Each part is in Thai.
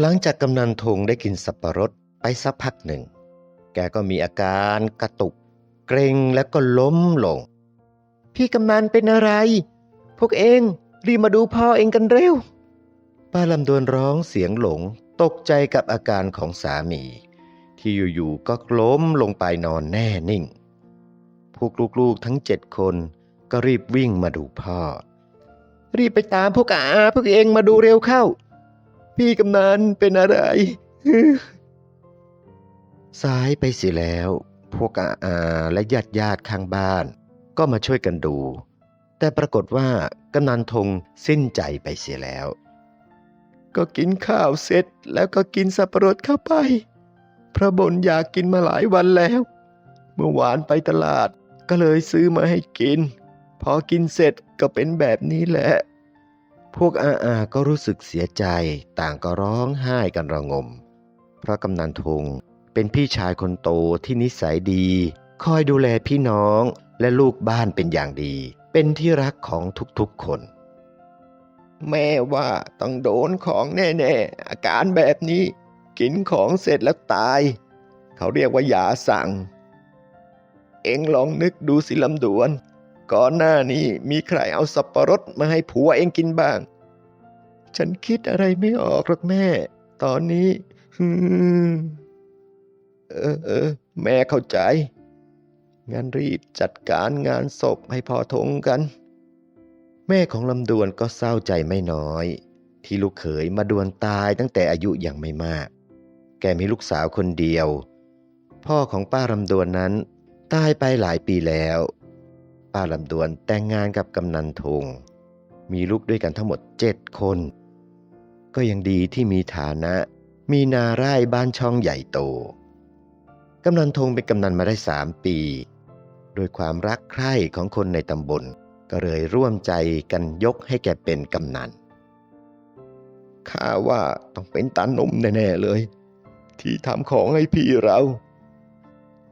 หลังจากกำนันทงได้กินสับปะรดไปสักพักหนึ่ง แกก็มีอาการกระตุก เกรงแล้วก็ล้มลง พี่กำนันเป็นอะไร พวกเองรีบมาดูพ่อเองกันเร็ว ป้าลำดวนร้องเสียงหลงตกใจกับอาการของสามี ที่อยู่ๆก็ล้มลงไปนอนแน่นิ่ง พวกลูกๆทั้งเจ็ดคนก็รีบวิ่งมาดูพ่อ รีบไปตามพวกอาพวกเองมาดูเร็วเข้า พี่กำนันเป็นอะไร สายไปเสียแล้ว พวกอาอาและญาติญาติข้างบ้าน ก็มาช่วยกันดู แต่ปรากฏว่ากำนันทงสิ้นใจไปเสียแล้ว ก็กินข้าวเสร็จแล้วก็กินสับปะรดเข้าไป พระบนอยากกินมาหลายวันแล้ว เมื่อวานไปตลาดก็เลยซื้อมาให้กิน พอกินเสร็จก็เป็นแบบนี้แหละ พวกอาอาก็รู้สึกเสียใจต่างก็ร้องไห้กันระงม เพราะกำนันทงเป็นพี่ชายคนโตที่นิสัยดี คอยดูแลพี่น้องและลูกบ้านเป็นอย่างดี เป็นที่รักของทุกๆคน แม่ว่าต้องโดนของแน่ๆ อาการแบบนี้ กินของเสร็จแล้วตาย เขาเรียกว่ายาสั่ง เอ็งลองนึกดูสิลำดวน ก่อนหน้านี้มีใครเอาสับปะรดมาให้ผัวเองกินบ้าง ฉันคิดอะไรไม่ออกหรอกแม่ ตอนนี้เออเออแม่เข้าใจงั้นรีบจัดการงานศพให้พอทงกัน แม่ของลำดวนก็เศร้าใจไม่น้อย ที่ลูกเขยมาดวนตายตั้งแต่อายุยังไม่มาก แกมีลูกสาวคนเดียว พ่อของป้าลำดวนนั้น ตายไปหลายปีแล้ว ป้าลำดวนแต่งงานกับกำนันทง มีลูกด้วยกันทั้งหมดเจ็ดคน ก็ยังดีที่มีฐานะ มีนาไร่บ้านช่องใหญ่โต กำนันทงเป็นกำนันมาได้สามปี โดยความรักใคร่ของคนในตำบล ก็เลยร่วมใจกันยกให้แกเป็นกำนัน ข้าว่าต้องเป็นตาหนุ่มแน่ๆเลย ที่ทำของให้พี่เรา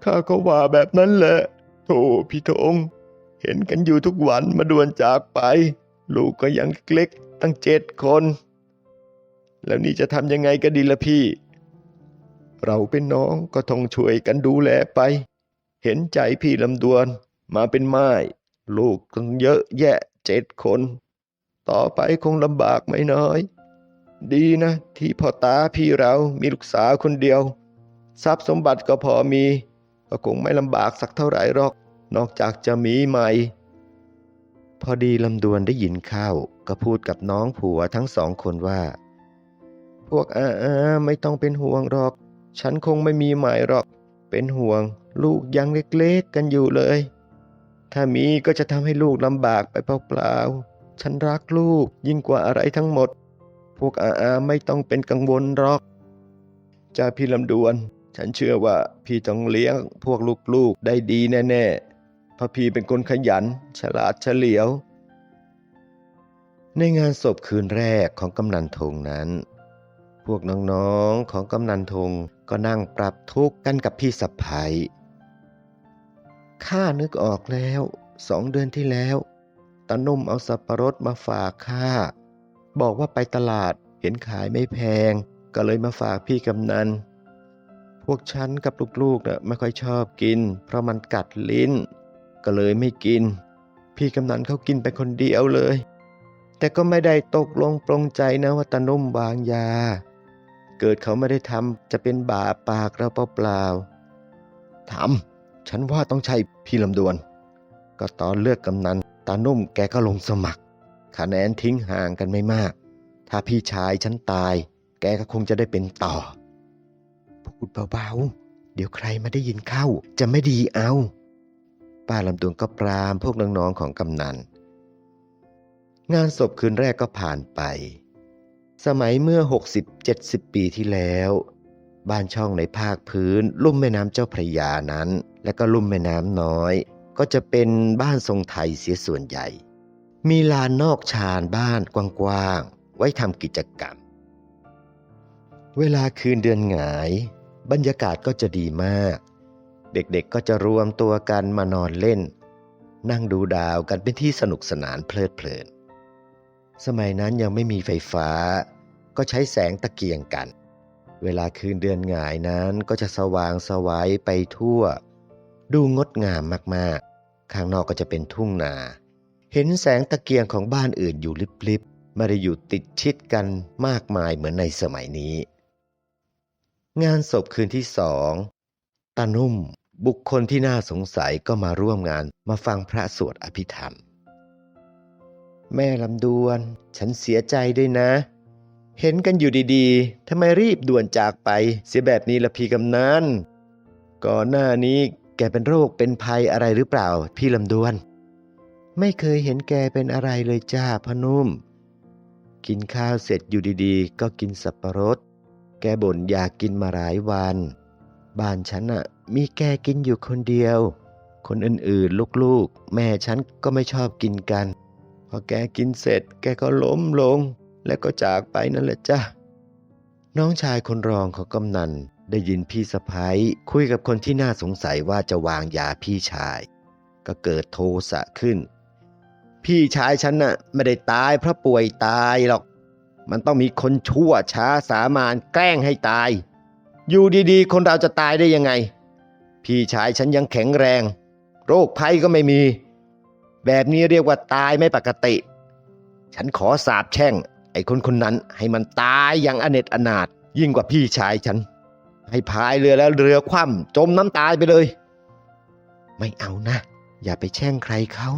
ข้าก็ว่าแบบนั้นแหละโธ่พี่ธง เห็นกันอยู่ทุกวันมาด่วนจากไป ลูกก็ยังเล็กตั้งเจ็ดคน แล้วนี่จะทำยังไงก็ดีละพี่ เราเป็นน้องก็ต้องช่วยกันดูแลไป เห็นใจพี่ลำดวนมาเป็นไม้ลูกต้งเยอะแยะเจ็ดคน ต่อไปคงลำบากไม่น้อย ดีนะ ที่พ่อตาพี่เรามีลูกสาวคนเดียว ทรัพย์สมบัติก็พอมี ก็คงไม่ลำบากสักเท่าไหร่หรอก นอกจากจะมีใหม่ พอดีลำดวนได้ยินเข้าก็พูดกับน้องผัวทั้งสองคนว่า พวกอาอาไม่ต้องเป็นห่วงหรอก ฉันคงไม่มีใหม่หรอก เป็นห่วง ลูกยังเล็กๆกันอยู่เลย ถ้ามีก็จะทำให้ลูกลำบากไปเปล่าๆ ฉันรักลูกยิ่งกว่าอะไรทั้งหมด พวกอาอาไม่ต้องเป็นกังวลหรอกจ้าพี่ลำดวน ฉันเชื่อว่าพี่ต้องเลี้ยงพวกลูกๆได้ดีแน่ ๆ พระพีเป็นคนขยัน ฉลาดเฉลียว ในงานศพคืนแรกของกำนันทงนั้น พวกน้องๆของกำนันทงก็นั่งปรับทุกข์กันกับพี่สะพ้ยข้านึกออกแล้วสองเดือนที่แล้วตานุ่มเอาสับปะรดมาฝากข้าบอกว่าไปตลาดเห็นขายไม่แพง ก็เลยมาฝากพี่กำนัน พวกฉันกับลูกๆน่ะไม่ค่อยชอบกิน เพราะมันกัดลิ้น ก็เลยไม่กิน พี่กำนันเขากินไปคนเดียวเลย แต่ก็ไม่ได้ตกลงปรงใจนะว่าตานุ่มวางยา เกิดเขาไม่ได้ทำจะเป็นบาปปากเราเปล่าๆทำฉันว่าต้องใช่พี่ลำดวน ก็ตอนเลือกกำนันตานุ่มแกก็ลงสมัคร คะแนนทิ้งห่างกันไม่มาก ถ้าพี่ชายฉันตาย แกก็คงจะได้เป็นต่อ พูดเบาๆ เดี๋ยวใครมาได้ยินเข้าจะไม่ดีเอา ป้าลำดวนก็ปรามพวกน้องๆของกำนัน งานศพคืนแรกก็ผ่านไป สมัยเมื่อ 60-70 ปีที่แล้ว บ้านช่องในภาคพื้น ลุ่มแม่น้ำเจ้าพระยานั้น และก็ลุ่มแม่น้ำน้อย ก็จะเป็นบ้านทรงไทยเสียส่วนใหญ่ มีลานนอกชานบ้านกว้างๆ ไว้ทำกิจกรรม เวลาคืนเดือนหงาย บรรยากาศก็จะดีมาก เด็กๆก็จะรวมตัวกันมานอนเล่น นั่งดูดาวกันเป็นที่สนุกสนานเพลิดเพลิน สมัยนั้นยังไม่มีไฟฟ้า ก็ใช้แสงตะเกียงกัน เวลาคืนเดือนหงายนั้นก็จะสว่างสวัยไปทั่ว ดูงดงามมากๆ ข้างนอกก็จะเป็นทุ่งนา เห็นแสงตะเกียงของบ้านอื่นอยู่ลิบๆไม่ได้อยู่ติดชิดกันมากมายเหมือนในสมัยนี้ งานศพคืนที่สองตานุ่ม บุคคลที่น่าสงสัยก็มาร่วมงานมาฟังพระสวดอภิธรรม แม่ลำดวน ฉันเสียใจด้วยนะ เห็นกันอยู่ดีๆทำไมรีบด่วนจากไปเสียแบบนี้ละพี่กำนันก่อนหน้านี้แกเป็นโรคเป็นภัยอะไรหรือเปล่า พี่ลำดวน ไม่เคยเห็นแกเป็นอะไรเลยจ้าพนุ่ม กินข้าวเสร็จอยู่ดีๆ ก็กินสับปะรด แกบ่นอยากกินมาหลายวัน บ้านฉันอะ มีแกกินอยู่คนเดียว คนอื่นๆ ลูกๆ แม่ฉันก็ไม่ชอบกินกัน พอแกกินเสร็จ แกก็ล้มลง แล้วก็จากไปนั่นแหละจ้ะ น้องชายคนรองของกำนันได้ยินพี่สะพ้ยคุยกับคนที่น่าสงสัยว่าจะวางยาพี่ชาย ก็เกิดโทสะขึ้น พี่ชายฉันน่ะไม่ได้ตายเพราะป่วยตายหรอก มันต้องมีคนชั่วช้าสามานแกล้งให้ตาย อยู่ดีๆ คนเราจะตายได้ยังไง พี่ชายฉันยังแข็งแรง โรคภัยก็ไม่มี แบบนี้เรียกว่าตายไม่ปกติ ฉันขอสาบแช่ง ไอ้คนคนนั้นให้มันตายอย่างอเนจอนาถยิ่งกว่าพี่ชายฉัน ให้พายเรือแล้วเรือคว่ำจมน้ำตายไปเลย ไม่เอานะ อย่าไปแช่งใครเขา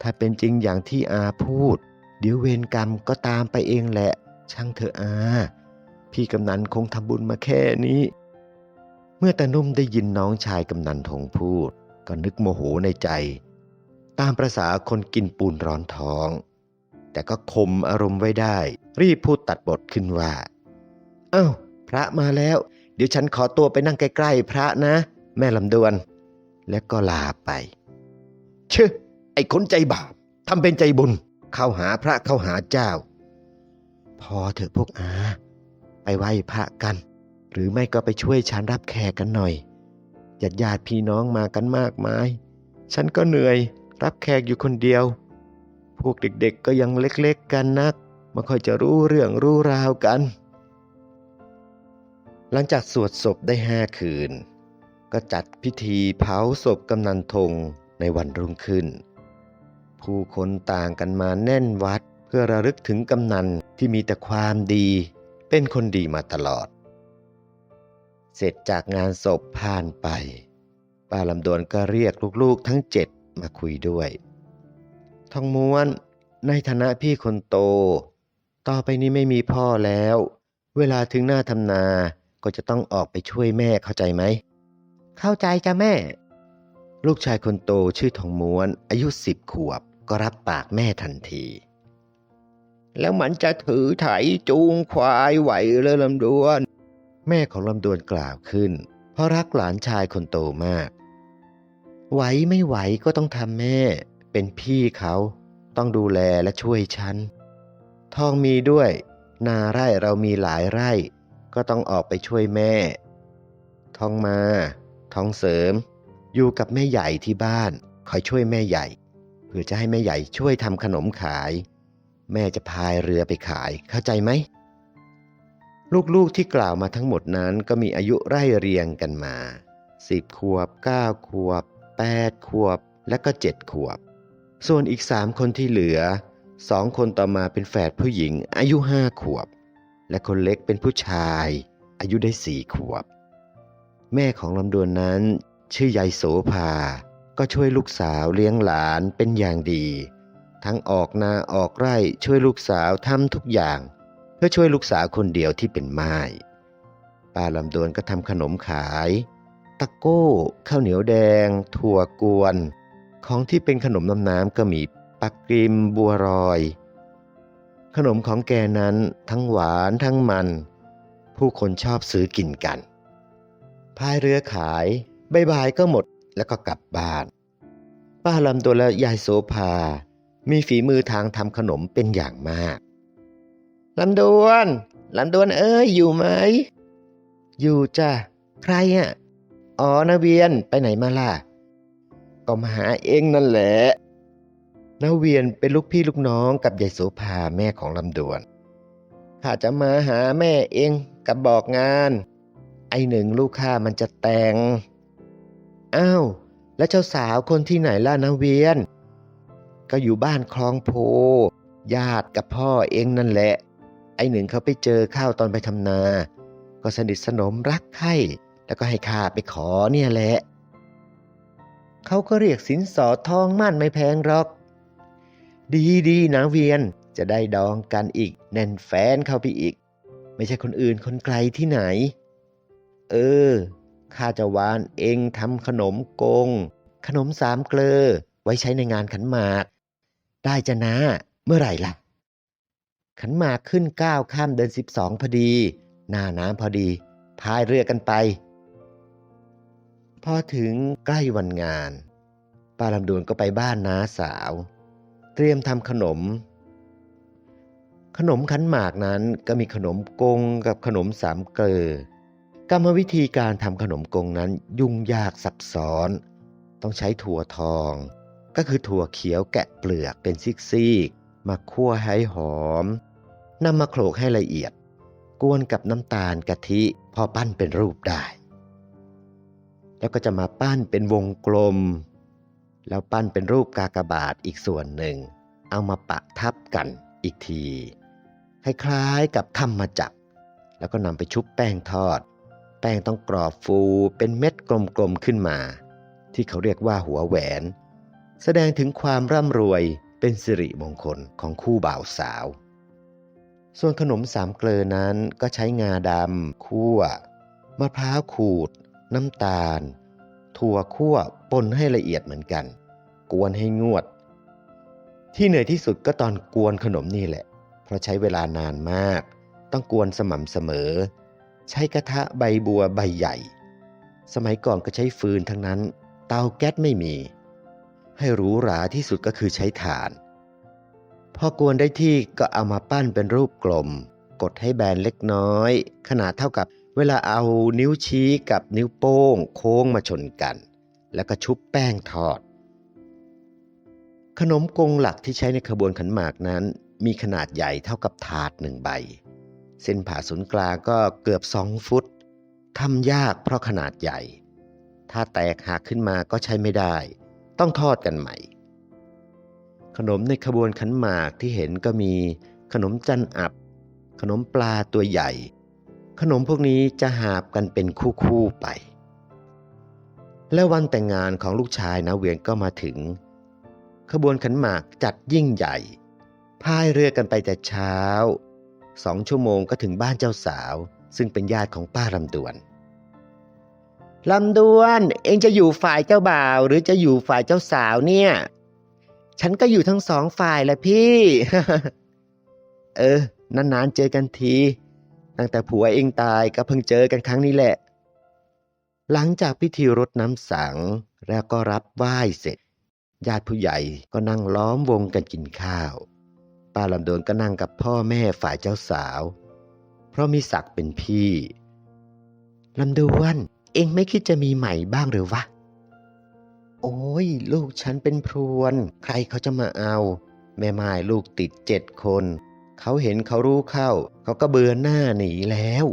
ถ้าเป็นจริงอย่างที่อาพูด เดี๋ยวเวรกรรมก็ตามไปเองแหละ ช่างเถอะอา พี่กำนันคงทำบุญมาแค่นี้ เมื่อตานุ่มได้ยินน้องชายกำนันทงพูด ก็นึกโมโหในใจ ตามประษาคนกินปูนร้อนท้อง แต่ก็ข่มอารมณ์ไว้ได้ รีบพูดตัดบทขึ้นว่า เอ้า พระมาแล้ว เดี๋ยวฉันขอตัวไปนั่งใกล้ๆพระนะ แม่ลำดวน และก็ลาไป เชื่อไอ้คนใจบาปทำเป็นใจบุญ เข้าหาพระเข้าหาเจ้า พอเถอะพวกอา ไปไหว้พระกัน หรือไม่ก็ไปช่วยฉันรับแขกกันหน่อยญาติญาติพี่น้องมากันมากมาย ฉันก็เหนื่อย รับแขกอยู่คนเดียว พวกเด็กๆก็ยังเล็กๆกันนักไม่ค่อยจะรู้เรื่องรู้ราวกัน หลังจากสวดศพได้ห้าคืน ก็จัดพิธีเผาศพกำนันทงในวันรุ่งขึ้น ผู้คนต่างกันมาแน่นวัดเพื่อระลึกถึงกำนันที่มีแต่ความดี เป็นคนดีมาตลอด เสร็จจากงานศพผ่านไป ป้าลำดวนก็เรียกลูกๆทั้งเจ็ดมาคุยด้วย ทองม้วนในฐานะพี่คนโต ต่อไปนี้ไม่มีพ่อแล้ว เวลาถึงหน้าทำนาก็จะต้องออกไปช่วยแม่เข้าใจไหม เข้าใจจ้ะแม่ ลูกชายคนโตชื่อทองม้วน อายุสิบขวบก็รับปากแม่ทันที แล้วมันจะถือไถจูงควายไหวเลยลำดวน แม่ของลำดวนกล่าวขึ้น เพราะรักหลานชายคนโตมาก ไหวไม่ไหวก็ต้องทำแม่ เป็นพี่เขาต้องดูแลและช่วยฉัน ทองมีด้วย นาไร่เรามีหลายไร่ ก็ต้องออกไปช่วยแม่ ทองมา ทองเสริม อยู่กับแม่ใหญ่ที่บ้าน คอยช่วยแม่ใหญ่เพื่อจะให้แม่ใหญ่ช่วยทำขนมขาย แม่จะพายเรือไปขายเข้าใจไหม ลูกๆที่กล่าวมาทั้งหมดนั้นก็มีอายุไร่เรียงกันมาสิบขวบเก้าขวบแปดขวบ และก็เจ็ดขวบ ส่วนอีกสามคนที่เหลือสองคนต่อมาเป็นแฝดผู้หญิงอายุห้าขวบ และคนเล็กเป็นผู้ชาย อายุได้สี่ขวบ แม่ของลำดวนนั้น ชื่อยายโสภา ก็ช่วยลูกสาวเลี้ยงหลานเป็นอย่างดี ทั้งออกนาออกไร่ช่วยลูกสาวทำทุกอย่าง พื่อช่วยลูกสาวคนเดียวที่เป็นไม้ป้าลำดวนก็ทำขนมขาย ตะโก้ ข้าวเหนียวแดง ถั่วกวน ของที่เป็นขนมน้ำน้ำก็มีปักกริมบัวรอย ขนมของแกนั้นทั้งหวานทั้งมัน ผู้คนชอบซื้อกินกัน พายเรือขายบายๆก็หมดแล้วก็กลับบ้าน ป้าลำดวนและยายโสภา มีฝีมือทางทำขนมเป็นอย่างมาก ลำดวนลำดวนเอ้ยอยู่ไหม อยู่จ้ะใครอะ อ๋อนาเวียนไปไหนมาล่ะ ก็มาหาเองนั่นแหละนาเวียนเป็นลูกพี่ลูกน้องกับยายโสภาแม่ของลำดวนข้าจะมาหาแม่เองกับบอกงาน ไอหนึ่งลูกข้ามันจะแต่ง อ้าว แล้วเจ้าสาวคนที่ไหนล่ะนะเวียน ก็อยู่บ้านคลองโพ ญาติกับพ่อเองนั่นแหละ อหนึ่งเขาไปเจอข้าวตอนไปทำนา ก็สนิทสนมรักใคร่แล้วก็ให้ข้าไปขอเนี่ยแหละ เขาก็เรียกสินสอดทองมั่นไม่แพงหรอก ดีดีนะเวียนจะได้ดองกันอีกแน่นแฟนเข้าไปอีก ไม่ใช่คนอื่นคนไกลที่ไหน เออข้าจะวานเองทำขนมกง ขนมสามเกลอ ไว้ใช้ในงานขันหมาก ได้จะนะเมื่อไหร่ล่ะ ขันหมากขึ้นเก้าข้ามเดือนสิบสองพอดี หน้าน้ำพอดี พายเรือกันไป พอถึงใกล้วันงานป้าลำดวนก็ไปบ้านน้าสาว เตรียมทำขนม ขนมขันหมากนั้นก็มีขนมกงกับขนมสามเกลอกรรมวิธีการทำขนมกงนั้นยุ่งยากซับซ้อน ต้องใช้ถั่วทอง ก็คือถั่วเขียวแกะเปลือกเป็นซีกๆมาคั่วให้หอม นำมาโขลกให้ละเอียด กวนกับน้ำตาลกะทิพอปั้นเป็นรูปได้ แล้วก็จะมาปั้นเป็นวงกลม แล้วปั้นเป็นรูปกากบาทอีกส่วนหนึ่ง เอามาปะทับกันอีกทีคล้ายๆกับทำมาจับ แล้วก็นำไปชุบแป้งทอด แป้งต้องกรอบฟูเป็นเม็ดกลมๆขึ้นมา ที่เขาเรียกว่าหัวแหวน แสดงถึงความร่ำรวยเป็นสิริมงคลของคู่บ่าวสาว ส่วนขนมสามเกลือนั้นก็ใช้งาดำคั่ว มะพร้าวขูด น้ำตาล ถั่วคั่วปนให้ละเอียดเหมือนกัน กวนให้งวด ที่เหนื่อยที่สุดก็ตอนกวนขนมนี่แหละ เพราะใช้เวลานานมาก ต้องกวนสม่ำเสมอ ใช้กระทะใบบัวใบใหญ่ สมัยก่อนก็ใช้ฟืนทั้งนั้น เตาแก๊สไม่มี ให้หรูหราที่สุดก็คือใช้ถ่าน พอกวนได้ที่ก็เอามาปั้นเป็นรูปกลม กดให้แบนเล็กน้อย ขนาดเท่ากับเวลาเอานิ้วชี้กับนิ้วโป้งโค้งมาชนกัน แล้วก็ชุบแป้งทอด ขนมกงหลักที่ใช้ในขบวนขันหมากนั้น มีขนาดใหญ่เท่ากับถาดหนึ่งใบ เส้นผ่าศูนย์กลางก็เกือบสองฟุตทำยากเพราะขนาดใหญ่ ถ้าแตกหักขึ้นมาก็ใช้ไม่ได้ ต้องทอดกันใหม่ ขนมในขบวนขันหมากที่เห็นก็มีขนมจันอับ ขนมปลาตัวใหญ่ ขนมพวกนี้จะหาบกันเป็นคู่ๆไป และวันแต่งงานของลูกชายนะเวียนก็มาถึง ขบวนขันหมากจัดยิ่งใหญ่พายเรือกันไปแต่เช้าสองชั่วโมงก็ถึงบ้านเจ้าสาว ซึ่งเป็นญาติของป้าลำดวนลำดวน เองจะอยู่ฝ่ายเจ้าบ่าว หรือจะอยู่ฝ่ายเจ้าสาวเนี่ย ฉันก็อยู่ทั้งสองฝ่ายแหละพี่ เออ นานๆเจอกันที ตั้งแต่ผัวเองตายก็เพิ่งเจอกันครั้งนี้แหละ หลังจากพิธีรดน้ำสัง แล้วก็รับไหว้เสร็จ ญาติผู้ใหญ่ก็นั่งล้อมวงกันกินข้าว ป้าลำดวนก็นั่งกับพ่อแม่ฝ่ายเจ้าสาว เพราะมีศักดิ์เป็นพี่ลำดวนเองไม่คิดจะมีใหม่บ้างหรือวะ โอ้ย ลูกฉันเป็นพรวน ใครเขาจะมาเอา แม่ไม้ลูกติดเจ็ดคน เขาเห็นเขารู้เข้า เขาก็เบือนหน้าหนีแล้ว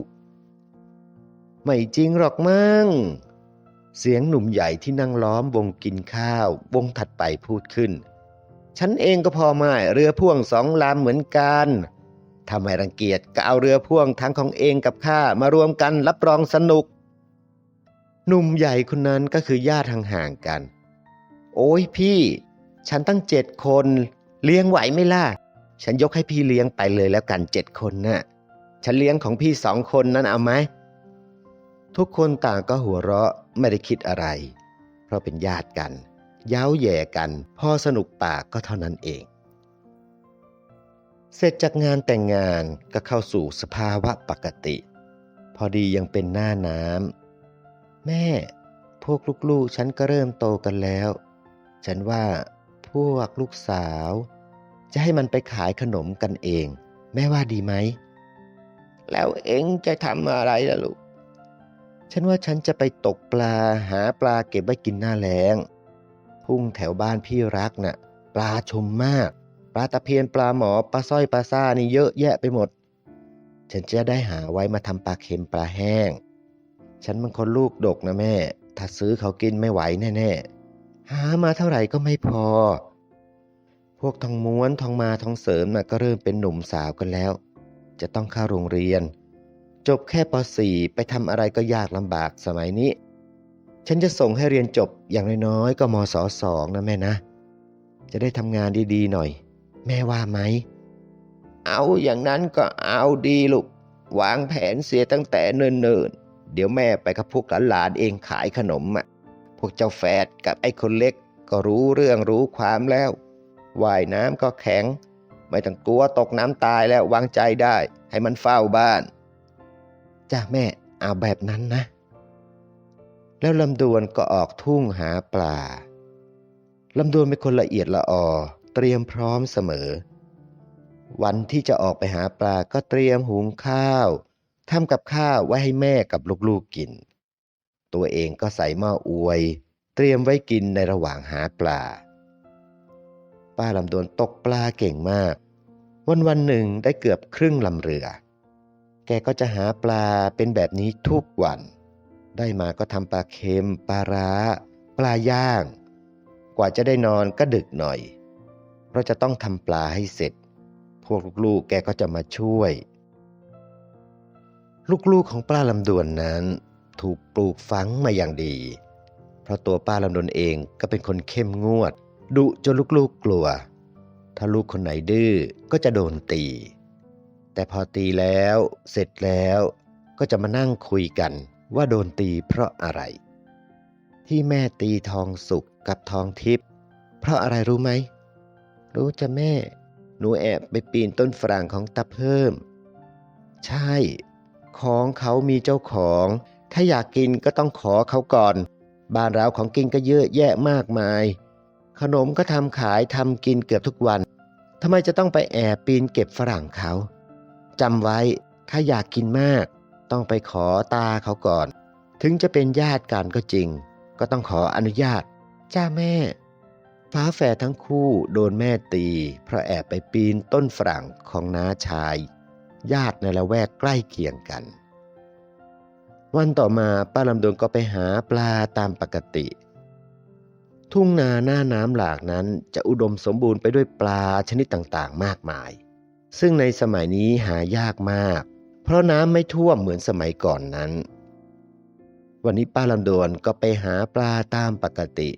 ไม่จริงหรอกมั่ง เสียงหนุ่มใหญ่ที่นั่งล้อมวงกินข้าว วงถัดไปพูดขึ้น ฉันเองก็พอไม่เรือพ่วงสองลำเหมือนกันถ้าไมรังเกียจก็เอาเรือพ่วงทั้งของเองกับข้ามารวมกันรับรองสนุก หนุ่มใหญ่คนนั้นก็คือญาติห่างๆกัน โอ้ยพี่ ฉันตั้งเจ็ดคนเลี้ยงไหวไหม่ล่ะ ฉันยกให้พี่เลี้ยงไปเลยแล้วกันเจ็ดคนน่ะ ฉันเลี้ยงของพี่สองคนนั้นเอาไหม ทุกคนต่างก็หัวเราะไม่ได้คิดอะไร เพราะเป็นญาติกัน เย้าแย่กัน พอสนุกปากก็เท่านั้นเอง เสร็จจากงานแต่งงานก็เข้าสู่สภาวะปกติ พอดียังเป็นหน้าน้ำแม่ พวกลูกๆ ฉันก็เริ่มโตกันแล้ว ฉันว่าพวกลูกสาว จะให้มันไปขายขนมกันเอง แม่ว่าดีไหม แล้วเอ็งจะทำอะไรล่ะลูก ฉันว่าฉันจะไปตกปลาหาปลาเก็บไว้กินหน้าแล้งทุ่งแถวบ้านพี่รักน่ะ ปลาชมมาก ปลาตะเพียนปลาหมอปลาสร้อยปลาซ่านี่เยอะแยะไปหมด ฉันจะได้หาไว้มาทำปลาเค็มปลาแห้ง ฉันมันคนลูกดกนะแม่ ถ้าซื้อเขากินไม่ไหวแน่ๆ หามาเท่าไหร่ก็ไม่พอ พวกทองม้วนทองมาทองเสริมน่ะก็เริ่มเป็นหนุ่มสาวกันแล้ว จะต้องเข้าโรงเรียน จบแค่ป .4 ไปทำอะไรก็ยากลำบากสมัยนี้ ฉันจะส่งให้เรียนจบอย่างน้อยๆก็มศสองนะแม่นะ จะได้ทำงานดีๆหน่อย แม่ว่าไหม เอาอย่างนั้นก็เอาดีลูก วางแผนเสียตั้งแต่เนิ่นๆ เดี๋ยวแม่ไปกับพวกหลานๆเองขายขนมอะ พวกเจ้าแฝดกับไอ้คนเล็กก็รู้เรื่องรู้ความแล้วว่ายน้ำก็แข็ง ไม่ต้องกลัวตกน้ำตายแล้ววางใจได้ ให้มันเฝ้าบ้าน จ้าแม่เอาแบบนั้นนะ แล้วลำดวนก็ออกทุ่งหาปลาลำดวนเป็นคนละเอียดละออ เตรียมพร้อมเสมอ วันที่จะออกไปหาปลาก็เตรียมหุงข้าวทำกับข้าวไว้ให้แม่กับลูกๆกิน ตัวเองก็ใส่หม้ออวย เตรียมไว้กินในระหว่างหาปลา ป้าลำดวนตกปลาเก่งมาก วันวันหนึ่งได้เกือบครึ่งลำเรือ แกก็จะหาปลาเป็นแบบนี้ทุกวัน ได้มาก็ทำปลาเค็ม ปลาร้า ปลาย่าง กว่าจะได้นอนก็ดึกหน่อย เพราะจะต้องทำปลาให้เสร็จ พวกลูกๆแกก็จะมาช่วยลูกๆของป้าลำดวนนั้น ถูกปลูกฝังมาอย่างดี เพราะตัวป้าลำดนเองก็เป็นคนเข้มงวด ดุจนลูกๆกลัว ถ้าลูกคนไหนดื้อก็จะโดนตี แต่พอตีแล้วเสร็จแล้วก็จะมานั่งคุยกันว่าโดนตีเพราะอะไร ที่แม่ตีทองสุกกับทองทิพย์เพราะอะไรรู้ไหม รู้จะแม่ หนูแอบไปปีนต้นฝรั่งของตาเพิ่ม ใช่ ของเขามีเจ้าของ ถ้าอยากกินก็ต้องขอเขาก่อน บ้านเราของกินก็เยอะแยะมากมาย ขนมก็ทำขายทำกินเกือบทุกวันทำไมจะต้องไปแอบปีนเก็บฝรั่งเขาจำไว้ถ้าอยากกินมาก ต้องไปขอตาเขาก่อน ถึงจะเป็นญาติกันก็จริง ก็ต้องขออนุญาต จ้าแม่ ฟ้าแฝดทั้งคู่โดนแม่ตี เพราะแอบไปปีนต้นฝรั่งของน้าชาย ญาติในละแวกใกล้เคียงกัน วันต่อมาป้าลำดวนก็ไปหาปลาตามปกติ ทุ่งนาหน้าน้ำหลากนั้นจะอุดมสมบูรณ์ไปด้วยปลาชนิดต่างๆ มากมาย ซึ่งในสมัยนี้หายากมาก เพราะน้ำไม่ท่วมเหมือนสมัยก่อนนั้น วันนี้ป้าลำดวนก็ไปหาปลาตามปกติ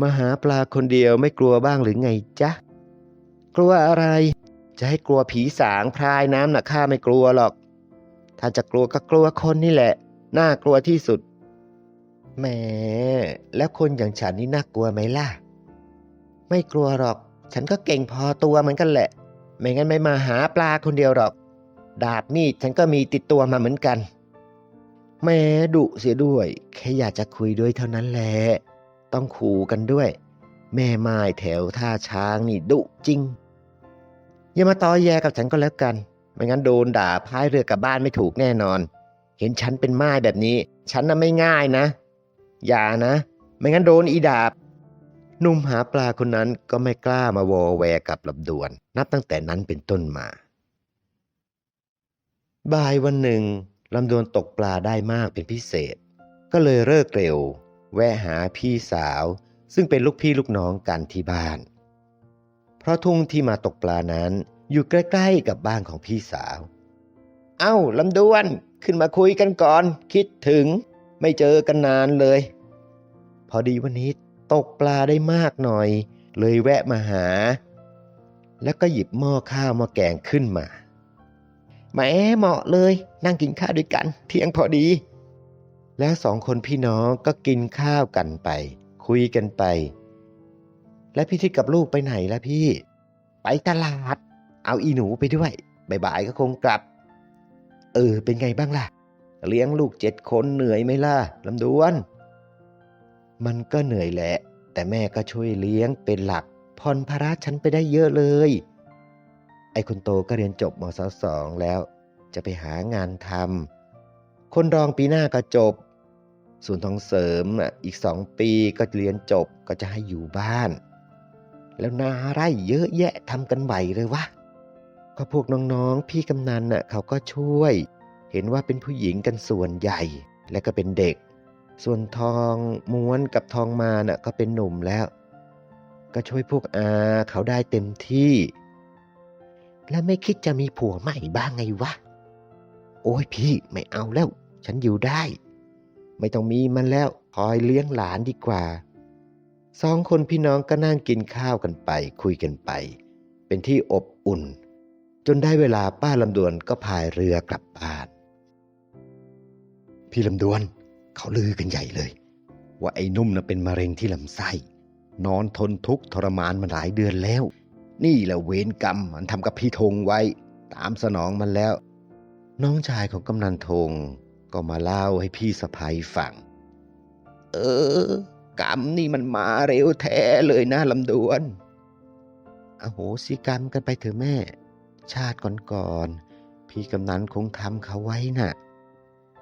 มาหาปลาคนเดียวไม่กลัวบ้างหรือไงจ๊ะ กลัวอะไร จะให้กลัวผีสางพรายน้ำนะข้าไม่กลัวหรอก ถ้าจะกลัวก็กลัวคนนี่แหละ น่ากลัวที่สุด แหม แล้วคนอย่างฉันนี่น่ากลัวไหมล่ะ ไม่กลัวหรอก ฉันก็เก่งพอตัวเหมือนกันแหละ ไม่งั้นไม่มาหาปลาคนเดียวหรอก ดาบมีดฉันก็มีติดตัวมาเหมือนกันแหม่ดุเสียด้วย แค่อยากจะคุยด้วยเท่านั้นแหละ ต้องขู่กันด้วย แม่ไม้แถวท่าช้างนี่ดุจริง อย่ามาตอแยกับฉันก็แล้วกัน ไม่งั้นโดนด่าพายเรือกลับบ้านไม่ถูกแน่นอน เห็นฉันเป็นไม้แบบนี้ ฉันน่ะไม่ง่ายนะ อย่านะ ไม่งั้นโดนอีดาบหนุ่มหาปลาคนนั้นก็ไม่กล้ามาวอแวกับลำดวน นับตั้งแต่นั้นเป็นต้นมา บ่ายวันหนึ่งลำดวนตกปลาได้มากเป็นพิเศษ ก็เลยเลิกเร็ว แวะหาพี่สาว ซึ่งเป็นลูกพี่ลูกน้องกันที่บ้าน เพราะทุ่งที่มาตกปลานั้น อยู่ใกล้ๆกับบ้านของพี่สาว เอ้าลำดวนขึ้นมาคุยกันก่อน คิดถึง ไม่เจอกันนานเลย พอดีวันนี้ตกปลาได้มากหน่อย เลยแวะมาหา แล้วก็หยิบหม้อข้าวม้อแกงขึ้นมาแหมเหมาะเลย นั่งกินข้าวด้วยกัน เที่ยงพอดี แล้วสองคนพี่น้องก็กินข้าวกันไป คุยกันไป และพี่ทิศกับลูกไปไหนล่ะพี่ ไปตลาด เอาอีหนูไปด้วยบ่ายๆก็คงกลับ เออ เป็นไงบ้างล่ะ เลี้ยงลูกเจ็ดคนเหนื่อยไหมล่ะลำดวน มันก็เหนื่อยแหละ แต่แม่ก็ช่วยเลี้ยงเป็นหลักผ่อนภาระฉันไปได้เยอะเลย ไอ้คนโตก็เรียนจบมศสองแล้ว จะไปหางานทำคนรองปีหน้าก็จบ ส่วนทองเสริมอะอีกสองปีก็เรียนจบก็จะให้อยู่บ้าน แล้วนาไร่เยอะแยะทำกันไหวเลยวะ ก็พวกน้องๆ พี่กำนันน่ะเขาก็ช่วย เห็นว่าเป็นผู้หญิงกันส่วนใหญ่และก็เป็นเด็ก ส่วนทองม้วนกับทองมาน่ะก็เป็นหนุ่มแล้ว ก็ช่วยพวกอาเขาได้เต็มที่ และไม่คิดจะมีผัวใหม่บ้างไงวะ โอ้ยพี่ไม่เอาแล้ว ฉันอยู่ได้ ไม่ต้องมีมันแล้วคอยเลี้ยงหลานดีกว่าสองคนพี่น้องก็นั่งกินข้าวกันไป คุยกันไป เป็นที่อบอุ่น จนได้เวลาป้าลำดวนก็พายเรือกลับบ้าน พี่ลำดวนเขาลือกันใหญ่เลย ว่าไอ้นุ่มน่ะเป็นมะเร็งที่ลำไส้ นอนทนทุกข์ทรมานมาหลายเดือนแล้ว นี่แหละเวรกรรมมันทำกับพี่ธงไว้ ตามสนองมันแล้ว น้องชายของกำนันธงก็มาเล่าให้พี่สะพ้ยฟัง เออ กรรมนี่มันมาเร็วแท้เลยนะลำดวนอโหสิกรรมกันไปเถอะแม่ ชาติก่อนๆพี่กำนันคงทำเขาไว้น่ะ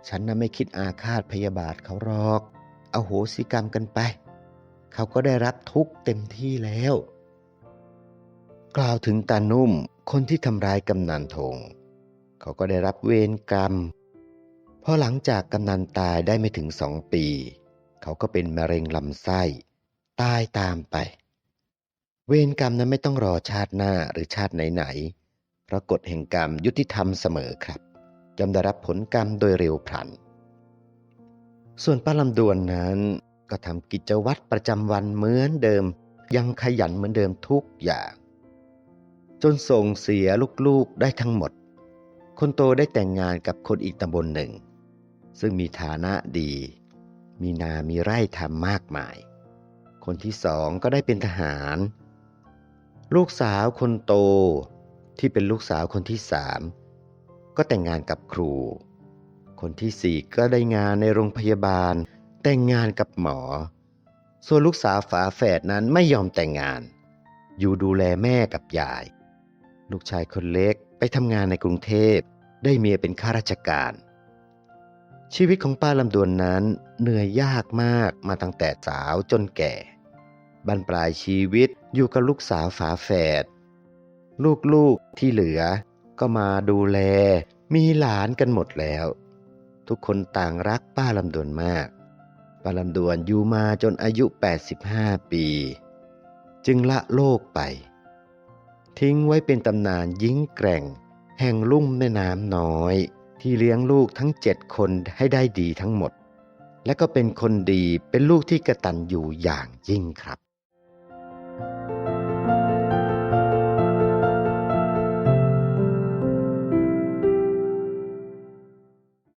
ฉันน่ะไม่คิดอาฆาตพยาบาทเขาหรอกเอาโหสิกรรมกันไป เขาก็ได้รับทุกเต็มที่แล้ว กล่าวถึงตานุ่มคนที่ทำร้ายกำนันธงเขาก็ได้รับเวรกรรมพอหลังจากกำนันตายได้ไม่ถึงสองปี เขาก็เป็นมะเร็งลำไส้ตายตามไป เวรกรรมนั้นไม่ต้องรอชาติหน้าหรือชาติไหน พราะกฎแห่งกรรมยุติธรรมเสมอครับจำได้รับผลกรรมโดยเร็วพลัน ส่วนป้าลำดวนนั้น ก็ทำกิจวัตรประจำวันเหมือนเดิม ยังขยันเหมือนเดิมทุกอย่าง จนส่งเสียลูกๆได้ทั้งหมด คนโตได้แต่งงานกับคนอีกตำบลหนึ่ง ซึ่งมีฐานะดี มีนามีไร่ทำมากมาย คนที่สองก็ได้เป็นทหาร ลูกสาวคนโต ที่เป็นลูกสาวคนที่สามก็แต่งงานกับครู คนที่สี่ก็ได้งานในโรงพยาบาล แต่งงานกับหมอ ส่วนลูกสาวฝาแฝดนั้นไม่ยอมแต่งงาน อยู่ดูแลแม่กับยาย ลูกชายคนเล็กไปทำงานในกรุงเทพได้เมียเป็นข้าราชการ ชีวิตของป้าลำดวนนั้นเหนื่อยยากมากมาตั้งแต่สาวจนแก่บรรปลายชีวิตอยู่กับลูกสาวฝาแฝด ลูกๆที่เหลือ ก็มาดูแล มีหลานกันหมดแล้ว ทุกคนต่างรักป้าลำดวนมาก ป้าลำดวนอยู่มาจนอายุ 85 ปี จึงละโลกไป ทิ้งไว้เป็นตำนานยิ่งแกร่ง แห่งลุ่มแม่น้ำน้อย ที่เลี้ยงลูกทั้งเจ็ดคนให้ได้ดีทั้งหมด และก็เป็นคนดีเป็นลูกที่กระตันอยู่อย่างยิ่งครับ